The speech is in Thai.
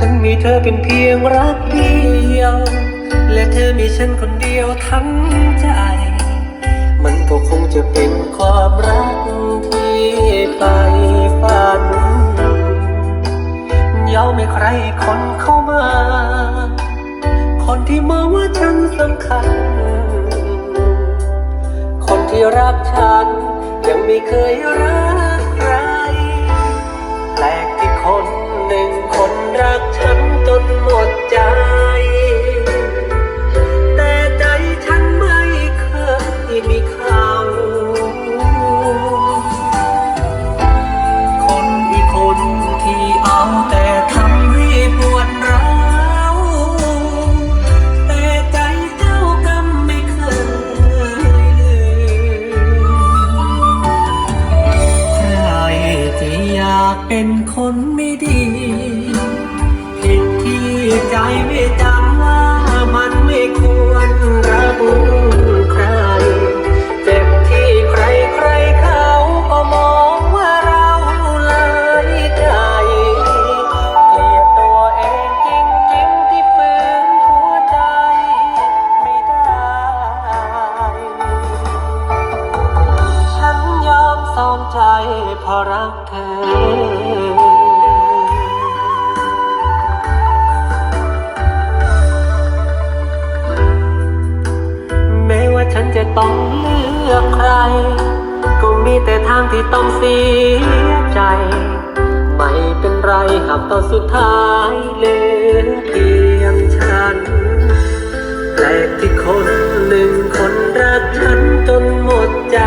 ฉันมีเธอเป็นเพียงรักเดียว และเธอมีฉันคนเดียวทั้งใจ มันก็คงจะเป็นความรักที่ไปฝันยอมให้ใครคนเข้ามา คนที่มองว่าฉันสำคัญ คนที่รักฉันยังไม่เคยรัก เป็นคนไม่ดี ยอมสองใจเพราะรักเธอแม้ว่าฉันจะต้องเลือกใคร ก็มีแต่ทางที่ต้องเสียใจ ไม่เป็นไรหากตอนสุดท้ายเหลือเพียงฉัน แปลกที่คนหนึ่งคนรักฉันจนหมดใจ